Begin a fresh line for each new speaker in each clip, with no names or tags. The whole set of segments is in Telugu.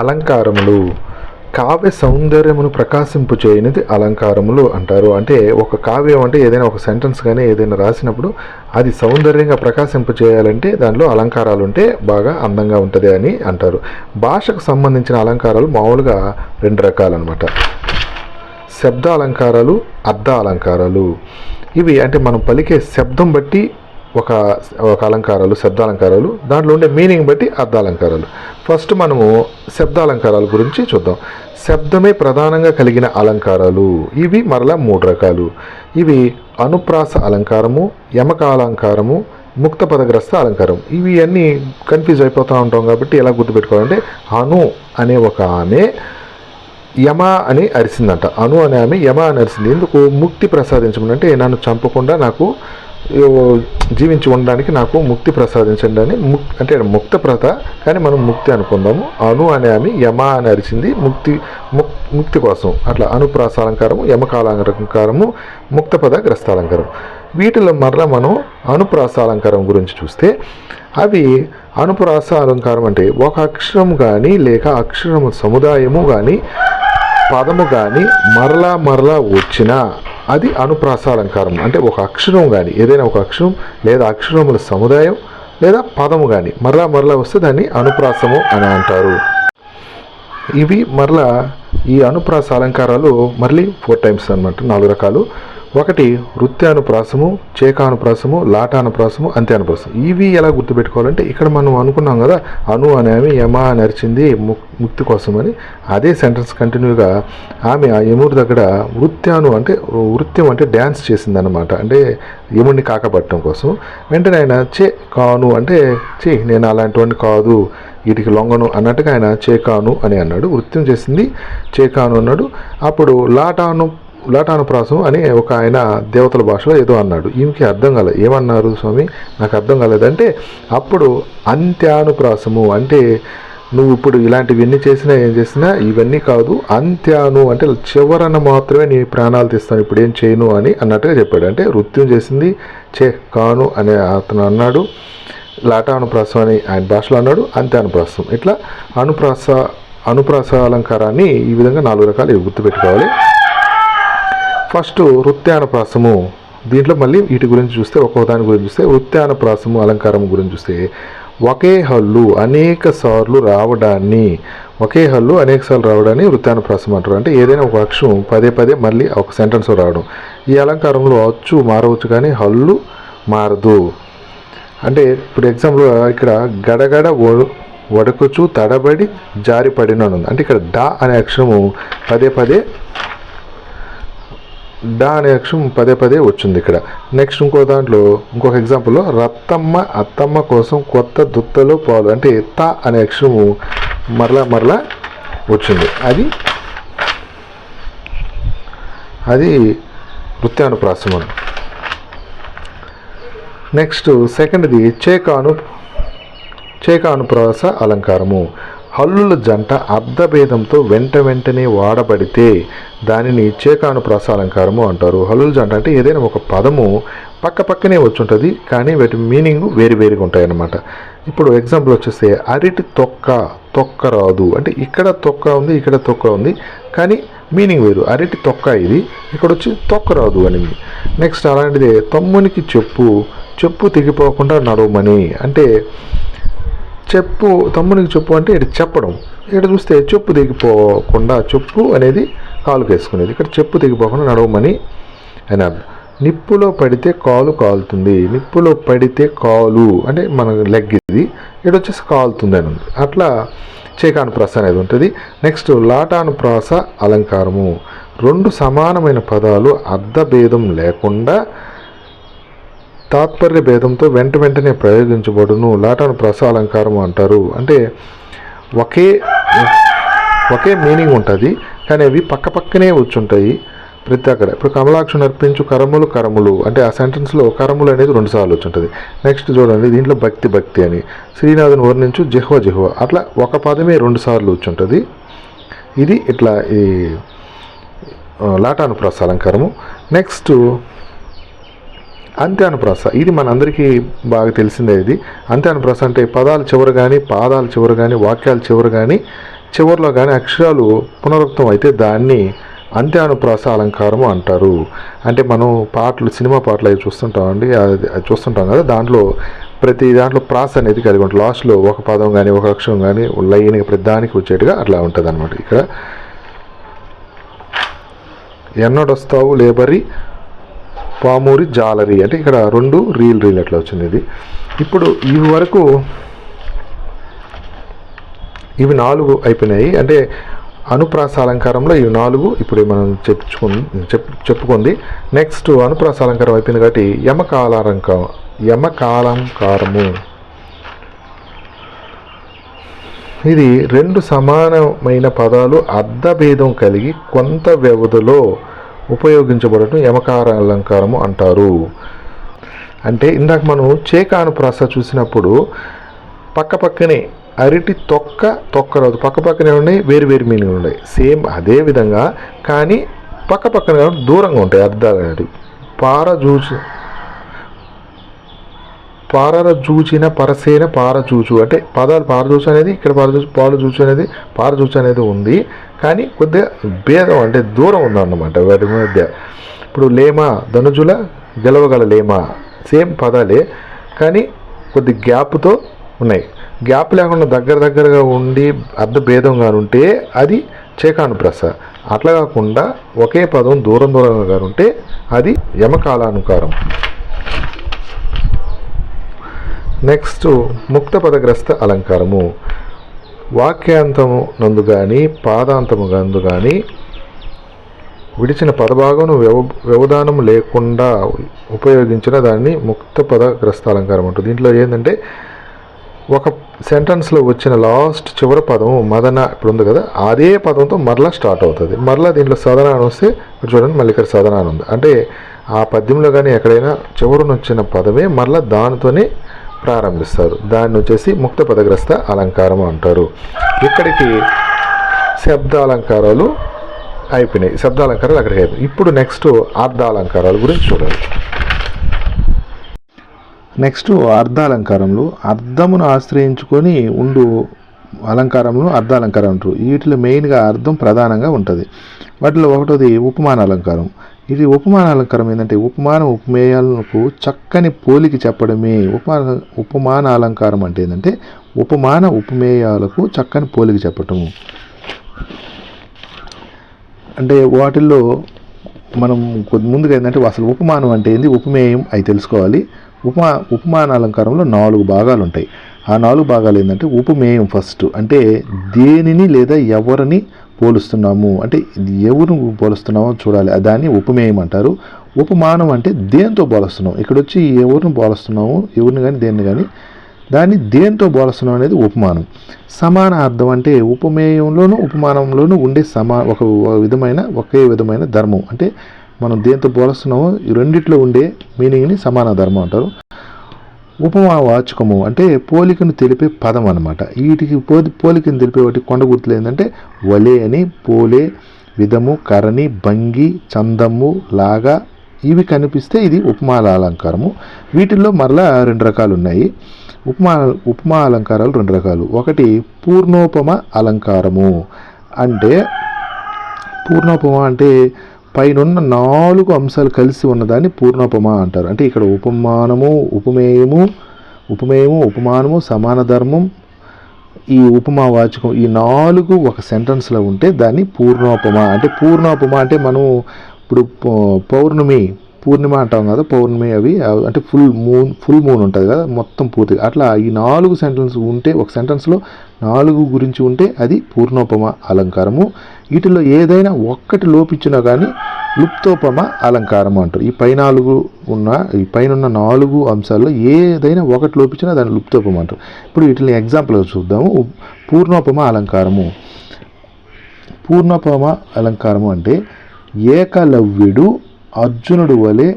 అలంకారములు. కావ్య సౌందర్యమును ప్రకాశింపు చేయనిది అలంకారములు అంటారు. అంటే ఒక కావ్యం అంటే ఏదైనా ఒక సెంటెన్స్ కానీ ఏదైనా రాసినప్పుడు అది సౌందర్యంగా ప్రకాశింపు చేయాలంటే దాంట్లో అలంకారాలు ఉంటే బాగా అందంగా ఉంటుంది అని అంటారు. భాషకు సంబంధించిన అలంకారాలు మామూలుగా రెండు రకాలన్నమాట. శబ్ద అలంకారాలు అర్థ అలంకారాలు. ఇవి అంటే మనం పలికే శబ్దం బట్టి ఒక ఒక అలంకారాలు శబ్దాలంకారాలు. దాంట్లో ఉండే మీనింగ్ బట్టి అర్థాలంకారాలు ఫస్ట్ మనము శబ్ద అలంకారాల గురించి చూద్దాం. శబ్దమే ప్రధానంగా కలిగిన అలంకారాలు. ఇవి మరలా మూడు రకాలు. ఇవి అనుప్రాస అలంకారము యమక అలంకారము. ముక్త పదగ్రస్త అలంకారం ఇవి అన్నీ కన్ఫ్యూజ్ అయిపోతూ ఉంటాం కాబట్టి ఎలా గుర్తుపెట్టుకోవాలంటే అను అనే ఒక ఆమె యమ అని అరిసిందంట. అను అనే ఆమె యమ అని అరిసింది. ఎందుకు? ముక్తి ప్రసాదించమని అంటే నన్ను చంపకుండా నాకు జీవించి ఉండడానికి నాకు ముక్తి ప్రసాదించండి అని ముక్ అంటే ముక్త ప్రత కానీ మనం ముక్తి అనుకుందాము. అను అనే ఆమె యమ అని అరిచింది. ముక్తి ముక్ ముక్తి కోసం అట్లా అనుప్రాసాలంకారము యమకాలంకారము ముక్త పద గ్రస్తాలంకారం. వీటిలో మరలా మనం అనుప్రాసాలంకారం గురించి చూస్తే అవి అనుప్రాస అలంకారం అంటే ఒక అక్షరం కానీ లేక అక్షరము సముదాయము కానీ పదము కానీ మరలా మరలా వచ్చినా అది అనుప్రాసాలంకారం. అంటే ఒక అక్షరం కానీ ఏదైనా ఒక అక్షరం లేదా అక్షరముల సముదాయం లేదా పదము కానీ మరలా మరలా వస్తే దాన్ని అనుప్రాసము అని అంటారు. ఇవి మరలా ఈ అనుప్రాస అలంకారాలు మళ్ళీ ఫోర్ టైమ్స్ అన్నమాట నాలుగు రకాలు. ఒకటి వృత్యానుప్రాసము చేకానుప్రాసము లాటానుప్రాసము అంత్యానుప్రాసం ఇవి ఎలా గుర్తుపెట్టుకోవాలంటే ఇక్కడ మనం అనుకున్నాం కదా అను అనే యమ అని అరిచింది ముక్ ముక్తి అని అదే సెంటెన్స్ కంటిన్యూగా ఆమె ఆ యముడి దగ్గర వృత్యాను అంటే వృత్యం అంటే డ్యాన్స్ చేసిందనమాట అంటే యముడిని కాకపట్టడం కోసం వెంటనే ఆయన చే కాను అంటే చే నేను అలాంటివాడిని కాదు వీటికి లొంగను అన్నట్టుగా ఆయన చేకాను అని అన్నాడు. వృత్యం చేసింది చేకాను అన్నాడు. అప్పుడు లాటాను లాటానుప్రాసం అని ఒక ఆయన దేవతల భాషలో ఏదో అన్నాడు. ఈమెకి అర్థం కాలేదు ఏమన్నారు స్వామి? నాకు అర్థం కాలేదంటే అప్పుడు అంత్యానుప్రాసము అంటే నువ్వు ఇప్పుడు ఇలాంటివన్నీ చేసినా ఏం చేసినా ఇవన్నీ కాదు అంత్యాను అంటే చివరన మాత్రమే నీ ప్రాణాలు తీస్తాను ఇప్పుడు ఏం చేయను అని అన్నట్టుగా చెప్పాడు. అంటే వృత్యం చేసింది చే కాను అని అతను అన్నాడు. లాటానుప్రాసం అని ఆయన భాషలో అన్నాడు అంత్యానుప్రాసం. ఇట్లా అనుప్రాస అనుప్రాస అలంకారాన్ని ఈ విధంగా నాలుగు రకాలు గుర్తుపెట్టుకోవాలి. ఫస్ట్ వృత్యానుప్రాసము దీంట్లో మళ్ళీ వీటి గురించి చూస్తే ఒక్కొక్క దాని గురించి చూస్తే వృత్యానుప్రాసము అలంకారం గురించి చూస్తే ఒకే హల్లు అనేక సార్లు రావడాన్ని ఒకే హల్లు అనేక సార్లు రావడాన్ని వృత్యానుప్రాసం అంటారు. అంటే ఏదైనా ఒక అక్షరం పదే పదే మళ్ళీ ఒక సెంటెన్స్ రావడం. ఈ అలంకారంలో అచ్చు మారవచ్చు కానీ హల్లు మారదు. అంటే ఇప్పుడు ఎగ్జాంపుల్ ఇక్కడ గడగడ వడకొచ్చు తడబడి జారి పడిన ఉంది అంటే ఇక్కడ డా అనే అక్షరము పదే పదే డా అనే అక్షరం పదే పదే వచ్చింది ఇక్కడ. నెక్స్ట్ ఇంకో దాంట్లో ఇంకొక ఎగ్జాంపుల్లో రత్తమ్మ అత్తమ్మ కోసం కొత్త దుత్తలో పాలు అంటే త అనే అక్షరము మరలా మరలా వచ్చింది. అది అది వృత్యానుప్రాసమం నెక్స్ట్ సెకండ్ది చేకాను చేకానుప్రాస అలంకారము. హల్లుల జంట అర్ధభేదంతో వెంట వెంటనే వాడబడితే దానిని చేకాను ప్రసాలంకారము అంటారు. హల్లుల జంట అంటే ఏదైనా ఒక పదము పక్క పక్కనే వచ్చుంటుంది కానీ వాటి మీనింగ్ వేరు వేరుగా ఉంటాయన్నమాట. ఇప్పుడు ఎగ్జాంపుల్ వచ్చేస్తే అరటి తొక్క తొక్క రాదు. అంటే ఇక్కడ తొక్క ఉంది ఇక్కడ తొక్క ఉంది కానీ మీనింగ్ వేరు. అరటి తొక్క ఇది ఇక్కడ వచ్చి తొక్క రాదు అని నెక్స్ట్ అలాంటిదే తమ్మునికి చెప్పు. చెప్పు తెగిపోకుండా నడవమని. అంటే చెప్పు తమ్మునికి చెప్పు అంటే ఇటు చెప్పడం. ఇక్కడ చూస్తే చెప్పు దిగిపోకుండా చెప్పు అనేది కాలు వేసుకునేది ఇక్కడ చెప్పు దిగిపోకుండా నడవమని అని అర్థం. నిప్పులో పడితే కాలు కాలుతుంది. నిప్పులో పడితే కాలు అంటే మన లెగ్ ఇది ఇక్కడ వచ్చేసి కాలుతుంది అని ఉంది. అట్లా చేకానుప్రాస అనేది ఉంటుంది. నెక్స్ట్ లాటానుప్రాస అలంకారము. రెండు సమానమైన పదాలు అర్ధభేదం లేకుండా తాత్పర్య భేదంతో వెంట వెంటనే ప్రయోగించబడును. లాటాను ప్రసాలంకారం అంటారు. అంటే ఒకే ఒకే మీనింగ్ ఉంటుంది కానీ అవి పక్క పక్కనే వచ్చుంటాయి. ప్రతి అక్కడ ఇప్పుడు కమలాక్షు నర్పించు కరములు కరములు. అంటే ఆ సెంటెన్స్లో కరములు అనేది రెండు సార్లు వచ్చుంటుంది. నెక్స్ట్ చూడండి దీంట్లో భక్తి భక్తి అని. శ్రీనాథుని వర్ణించు జిహ్వ జిహ్వ. అట్లా ఒక పదమే రెండు సార్లు వచ్చుంటుంది. ఇది ఇట్లా ఈ లాటాను ప్రసాలంకారము. నెక్స్ట్ నెక్స్ట్ అంత్యానుప్రాస ఇది మనందరికీ బాగా తెలిసిందే ఇది. అంత్యానుప్రాస అంటే పదాలు చివర కానీ పాదాలు చివర కానీ వాక్యాలు చివర కానీ చివరిలో కానీ అక్షరాలు పునరుక్తం అయితే దాన్ని అంత్యానుప్రాస అలంకారము అంటారు. అంటే మనం పాటలు సినిమా పాటలు అవి చూస్తుంటామండి అది చూస్తుంటాం కదా దాంట్లో ప్రతి దాంట్లో ప్రాస అనేది కలిగి ఉంటుంది. లాస్ట్లో ఒక పదం కానీ ఒక అక్షరం కానీ లైన్గా ప్రతిదానికి వచ్చేట్టుగా అట్లా ఉంటుంది అనమాట ఇక్కడ. ఎన్నడొస్తావు లేబరి పామూరి జాలరీ అంటే ఇక్కడ రెండు రీల్ రీల్ అట్లా వచ్చింది ఇది. ఇప్పుడు ఇవి వరకు ఇవి నాలుగు అయిపోయినాయి. అంటే అనుప్రాస అలంకారంలో ఇవి నాలుగు ఇప్పుడు మనం చెప్పుకు చెప్ చెప్పుకుంది. నెక్స్ట్ అనుప్రాస అలంకారం అయిపోయింది కాబట్టి యమకాలంకారం యమకాలంకారము. ఇది రెండు సమానమైన పదాలు అర్ధభేదం కలిగి కొంత వ్యవధిలో ఉపయోగించబడటం యమకార అలంకారము అంటారు. అంటే ఇందాక మనం చేకానుప్రాస చూసినప్పుడు పక్క పక్కనే అరటి తొక్క తొక్క రాదు. పక్క పక్కనే ఉన్నాయి వేరు వేరు మీనింగ్ ఉన్నాయి. సేమ్ అదే విధంగా కానీ పక్క పక్కన దూరంగా ఉంటాయి అర్థాలు అనేవి పారజూచి చూచిన పరసేన పారచూచు అంటే పదాలు పారజూచు అనేది ఇక్కడ పారచూచు పారజూచు అనేది పారజూచు అనేది ఉంది. కానీ కొద్దిగా భేదం అంటే దూరం ఉందన్నమాట వాటి మధ్య. ఇప్పుడు లేమ ధనుజుల గెలవగల లేమ సేమ్ పదాలే. కానీ కొద్ది గ్యాప్తో ఉన్నాయి. గ్యాప్ లేకుండా దగ్గర దగ్గరగా ఉండి అర్ధ భేదంగా ఉంటే అది చేకానుప్రస. అట్లా కాకుండా ఒకే పదం దూరం దూరంగా ఉంటే అది యమకాలానుకారం. నెక్స్ట్ ముక్తపదగ్రస్త అలంకారము. వాక్యాంతము నందు కానీ పాదాంతము నందు కానీ విడిచిన పదభాగం వ్యవ వ్యవధానం లేకుండా ఉపయోగించిన దాన్ని ముక్త పదగ్రస్త అలంకారం ఉంటుంది దీంట్లో ఏంటంటే ఒక సెంటెన్స్లో వచ్చిన లాస్ట్ చివరి పదం మదన ఇప్పుడు ఉంది కదా అదే పదంతో మరలా స్టార్ట్ అవుతుంది. మరలా దీంట్లో సదన అని వస్తే ఇప్పుడు చూడండి మళ్ళీ ఇక్కడ సదన అని ఉంది. అంటే ఆ పద్యంలో కానీ ఎక్కడైనా చివరన వచ్చిన పదమే మరలా దానితోనే ప్రారంభిస్తారు. దాన్ని వచ్చేసి ముక్త పదగ్రస్త అలంకారం అంటారు. ఇక్కడికి శబ్దాలంకారాలు అయిపోయినాయి. శబ్దాలంకారాలు అక్కడికి అయిపోయినాయి. ఇప్పుడు నెక్స్ట్ అర్ధాలంకారాల గురించి చూడాలి నెక్స్ట్ అర్ధాలంకారంలో అర్థమును ఆశ్రయించుకొని ఉండు అలంకారంలో అర్ధాలంకారం అంటారు. వీటిలో మెయిన్గా అర్థం ప్రధానంగా ఉంటుంది. వాటిలో ఒకటోది ఉపమాన అలంకారం ఇది ఉపమాన అలంకారం ఏంటంటే ఉపమాన ఉపమేయాలకు చక్కని పోలికి చెప్పడమే. ఉపమాన ఉపమాన అలంకారం అంటే ఏంటంటే ఉపమాన ఉపమేయాలకు చక్కని పోలిక చెప్పటము అంటే వాటిల్లో మనం కొద్ది ముందుగా ఏంటంటే అసలు ఉపమానం అంటే ఏంది? ఉపమేయం అవి తెలుసుకోవాలి. ఉపమా ఉపమాన అలంకారంలో నాలుగు భాగాలు ఉంటాయి. ఆ నాలుగు భాగాలు ఏంటంటే ఉపమేయం ఫస్ట్. అంటే దేనిని లేదా ఎవరిని పోలుస్తున్నాము? అంటే ఇది ఎవరు పోలుస్తున్నామో చూడాలి. దాన్ని ఉపమేయం అంటారు ఉపమానం అంటే దేంతో పోలుస్తున్నాం ఇక్కడ వచ్చి ఎవరిని పోలుస్తున్నాము ఎవరిని కానీ దేన్ని కానీ దాన్ని దేంతో పోలుస్తున్నాం అనేది ఉపమానం. సమాన అర్థం అంటే ఉపమేయంలోను ఉపమానంలోనూ ఉండే సమా ఒక విధమైన ఒకే విధమైన ధర్మం. అంటే మనం దేంతో పోలుస్తున్నామో ఈ రెండిట్లో ఉండే మీనింగ్ని సమాన ధర్మం అంటారు. ఉపమా వాచకము అంటే పోలికను తెలిపే పదం అనమాట వీటికి పో పోలికను తెలిపే వాటి కొండ గుర్తులు ఏంటంటే వలే అని పోలే విధము కరణి భంగి చందము లాగా ఇవి కనిపిస్తే ఇది ఉపమాల అలంకారము. వీటిల్లో మరలా రెండు రకాలు ఉన్నాయి. ఉపమా ఉపమా అలంకారాలు రెండు రకాలు. ఒకటి పూర్ణోపమ అలంకారము. అంటే పూర్ణోపమ అంటే పైనున్న నాలుగు అంశాలు కలిసి ఉన్నదాన్ని పూర్ణోపమ అంటారు. అంటే ఇక్కడ ఉపమానము ఉపమేయము ఉపమేయము ఉపమానము సమాన ధర్మం ఈ ఉపమా వాచకం ఈ నాలుగు ఒక సెంటెన్స్లో ఉంటే దాన్ని పూర్ణోపమ. అంటే పూర్ణోపమ అంటే మనం ఇప్పుడు పౌ- పౌర్ణమి పూర్ణిమ అంటాం కదా పౌర్ణమి అవి అవి అంటే ఫుల్ మూన్ ఫుల్ మూన్ ఉంటుంది కదా మొత్తం పూర్తిగా. అట్లా ఈ నాలుగు సెంటెన్స్ ఉంటే ఒక సెంటెన్స్లో నాలుగు గురించి ఉంటే అది పూర్ణోపమ అలంకారము. వీటిలో ఏదైనా ఒక్కటి లోపించినా కానీ లుప్తోపమ అలంకారం అంటారు. ఈ పై నాలుగు ఉన్న ఈ పైన ఉన్న నాలుగు అంశాల్లో ఏదైనా ఒకటి లోపించినా దాన్ని లుప్తోపమ అంటారు. ఇప్పుడు వీటిని ఎగ్జాంపుల్గా చూద్దాము. పూర్ణోపమ అలంకారము. పూర్ణోపమ అలంకారము అంటే ఏకలవ్యుడు అర్జునుడు వలె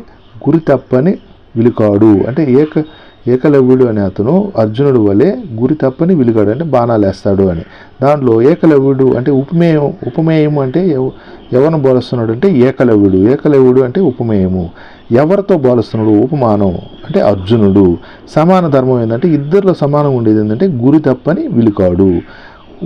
గురి తప్పని విలుకాడు. అంటే ఏక ఏకలవ్యుడు అనే అతను అర్జునుడు వలె గురి తప్పని విలుగాడు అంటే బాణాలు వేస్తాడు అని. దాంట్లో ఏకలవ్యుడు అంటే ఉపమేయం ఉపమేయం అంటే ఎవ- ఎవరిని బోలుస్తున్నాడు అంటే ఏకలవ్యుడు ఏకలవ్యుడు అంటే ఉపమేయము. ఎవరితో బోలుస్తున్నాడు? ఉపమానం అంటే అర్జునుడు. సమాన ధర్మం ఏంటంటే ఇద్దరిలో సమానం ఉండేది ఏంటంటే గురి తప్పని విలుకాడు.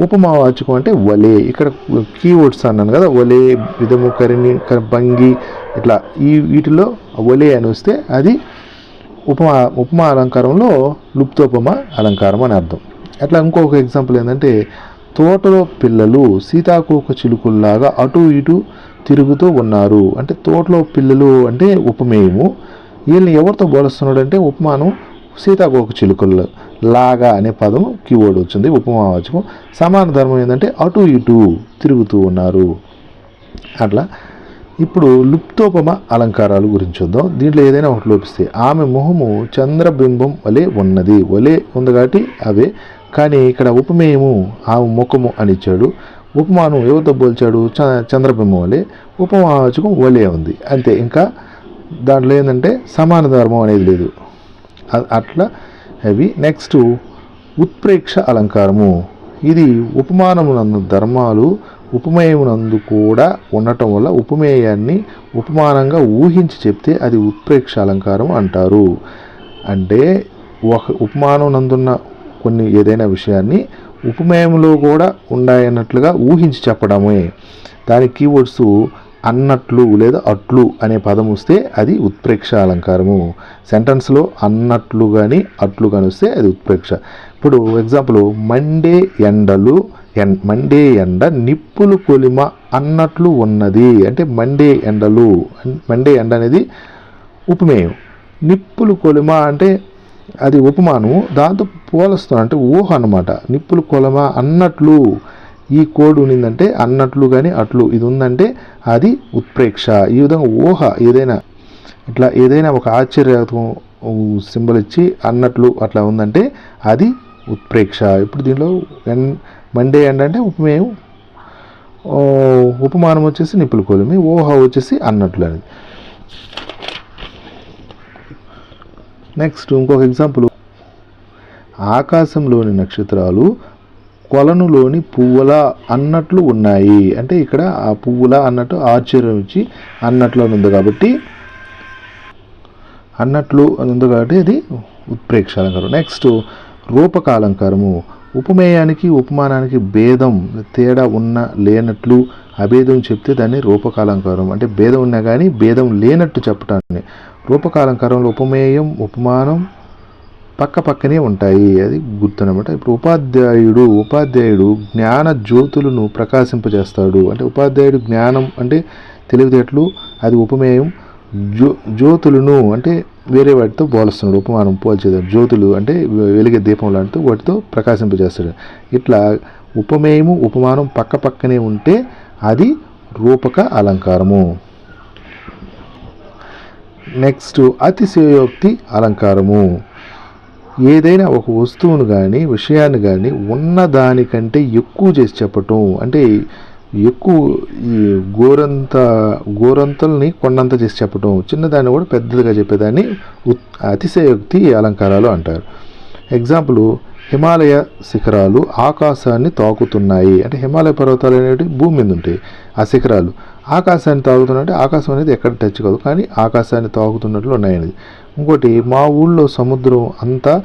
ఉపమావాచకం అంటే వలే. ఇక్కడ కీవర్డ్స్ అన్నాను కదా వలే విధము కరిణి భంగి ఇట్లా ఈ వీటిలో వలే అని వస్తే అది ఉపమా ఉపమా అలంకారంలో లుప్తోపమ అలంకారం అని అర్థం. అట్లా ఇంకొక ఎగ్జాంపుల్ ఏంటంటే తోటలో పిల్లలు సీతాకోక చిలుకుల్లాగా అటు ఇటు తిరుగుతూ ఉన్నారు. అంటే తోటలో పిల్లలు అంటే ఉపమేయము. వీళ్ళని ఎవరితో పోలుస్తున్నాడు అంటే ఉపమానం సీతాకోక చిలుకలు లాగా అనే పదం కీవర్డ్ వచ్చింది ఉపమావాచకం సమాన ధర్మం ఏంటంటే అటు ఇటు తిరుగుతూ ఉన్నారు. అట్లా ఇప్పుడు లుప్తోపమ అలంకారాలు గురించి చూద్దాం. దీంట్లో ఏదైనా ఒకటి లోపిస్తే ఆమె మొహము చంద్రబింబం వలె ఉన్నది. వలె ఉంది కాబట్టి అవే. కానీ ఇక్కడ ఉపమేయము ఆమె ముఖము అని ఇచ్చాడు. ఉపమానం ఎవరితో పోల్చాడు? చ- చంద్రబింబం వలె. ఉపమావచకం వలే ఉంది. అంతే. ఇంకా దాంట్లో ఏంటంటే సమాన ధర్మం అనేది లేదు. అట్లా అవి. నెక్స్ట్ ఉత్ప్రేక్ష అలంకారము. ఇది ఉపమానమునందు ధర్మాలు ఉపమేయమునందు కూడా ఉండటం వల్ల ఉపమేయాన్ని ఉపమానంగా ఊహించి చెప్తే అది ఉత్ప్రేక్ష అలంకారం అంటారు. అంటే ఒక ఉపమానం నందున్న కొన్ని ఏదైనా విషయాన్ని ఉపమేయంలో కూడా ఉన్నాయన్నట్లుగా ఊహించి చెప్పడమే. దాని కీవర్డ్స్ అన్నట్లు లేదా అట్లు అనే పదం వస్తే అది ఉత్ప్రేక్ష అలంకారము సెంటెన్స్లో అన్నట్లు కానీ అట్లు కానీ వస్తే అది ఉత్ప్రేక్ష. ఇప్పుడు ఎగ్జాంపుల్ మండే ఎండలు మండే ఎండ నిప్పులు కొలిమ అన్నట్లు ఉన్నది. అంటే మండే ఎండలు మండే ఎండ అనేది ఉపమేయం. నిప్పులు కొలిమ అంటే అది ఉపమానము. దాంతో పోలుస్తాం అంటే ఊహ అన్నమాట. నిప్పులు కొలమ అన్నట్లు ఈ కోడ్ ఉన్నిందంటే అన్నట్లు కానీ అట్లు. ఇది ఉందంటే అది ఉత్ప్రేక్ష. ఈ విధంగా ఊహ ఏదైనా ఇట్లా ఏదైనా ఒక ఆశ్చర్యాత్మకం సింబల్ ఇచ్చి అన్నట్లు అట్లా ఉందంటే అది ఉత్ప్రేక్ష. ఇప్పుడు దీనిలో ఎన్ మండే ఎండ్ అంటే ఉపమేయం ఉపమానం వచ్చేసి నిప్పులు కొలిమి ఊహ వచ్చేసి అన్నట్లు అనేది నెక్స్ట్ ఇంకొక ఎగ్జాంపుల్ ఆకాశంలోని నక్షత్రాలు కొలనులోని పువ్వుల అన్నట్లు ఉన్నాయి. అంటే ఇక్కడ ఆ పువ్వుల అన్నట్టు ఆశ్చర్యం ఇచ్చి అన్నట్లు అని ఉంది కాబట్టి అన్నట్లు అని ఉంది కాబట్టి అది ఉత్ప్రేక్ష అలంకారం నెక్స్ట్ రూపకాలంకారము ఉపమేయానికి ఉపమానానికి భేదం తేడా ఉన్న లేనట్లు అభేదం చెప్తే దాన్ని రూపకాలంకారం. అంటే భేదం ఉన్నా కానీ భేదం లేనట్టు చెప్పటాన్ని. రూపకాలంకారంలో ఉపమేయం ఉపమానం పక్క పక్కనే ఉంటాయి. అది గుర్తునమాట. ఇప్పుడు ఉపాధ్యాయుడు ఉపాధ్యాయుడు జ్ఞాన జ్యోతులను ప్రకాశింపజేస్తాడు. అంటే ఉపాధ్యాయుడు జ్ఞానం అంటే తెలివితేటలు అది ఉపమేయం జ్యో జ్యోతులను అంటే వేరే వాటితో పోలుస్తున్నాడు ఉపమానం పోల్చేదాడు జ్యోతులు అంటే వెలిగే దీపం లాంటితో వాటితో ప్రకాశింపజేస్తాడు. ఇట్లా ఉపమేయము ఉపమానం పక్క పక్కనే ఉంటే అది రూపక అలంకారము. నెక్స్ట్ అతిశయోక్తి అలంకారము. ఏదైనా ఒక వస్తువును కానీ విషయాన్ని కానీ ఉన్నదానికంటే ఎక్కువ చేసి చెప్పటం. అంటే ఎక్కువ ఈ గోరంత గోరంతల్ని కొండంత చేసి చెప్పటం చిన్నదాన్ని కూడా పెద్దదిగా చెప్పేదాన్ని అతిశయోక్తి అలంకారాలు అంటారు. ఎగ్జాంపుల్ హిమాలయ శిఖరాలు ఆకాశాన్ని తాకుతున్నాయి. అంటే హిమాలయ పర్వతాలు అనేవి భూమి మీద ఉంటాయి ఆ శిఖరాలు. ఆకాశాన్ని తాకుతున్నట్టు ఆకాశం అనేది ఎక్కడ టచ్ కాదు కానీ ఆకాశాన్ని తాకుతున్నట్లు ఉన్నాయనేది. ఇంకోటి మా ఊళ్ళో సముద్రం అంతా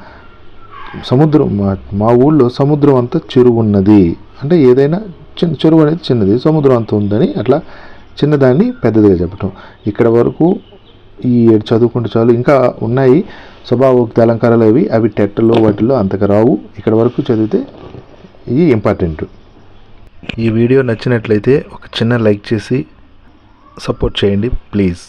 సముద్రం మా మా ఊళ్ళో సముద్రం అంతా చెరువు ఉన్నది అంటే ఏదైనా చిన్న చెరువు అనేది చిన్నది సముద్రం అంత ఉందని అట్లా చిన్నదాన్ని పెద్దదిగా చెప్పటం. ఇక్కడ వరకు ఈ ఏడు చదువుకుంటే చాలు. ఇంకా ఉన్నాయి స్వభావోక్తి అలంకారాలు అవి అవి టెట్టలో వాటిల్లో అంతగా రావు. ఇక్కడ వరకు చదివితే ఇది ఇంపార్టెంట్ ఈ వీడియో నచ్చినట్లయితే ఒక చిన్న లైక్ చేసి సపోర్ట్ చేయండి ప్లీజ్.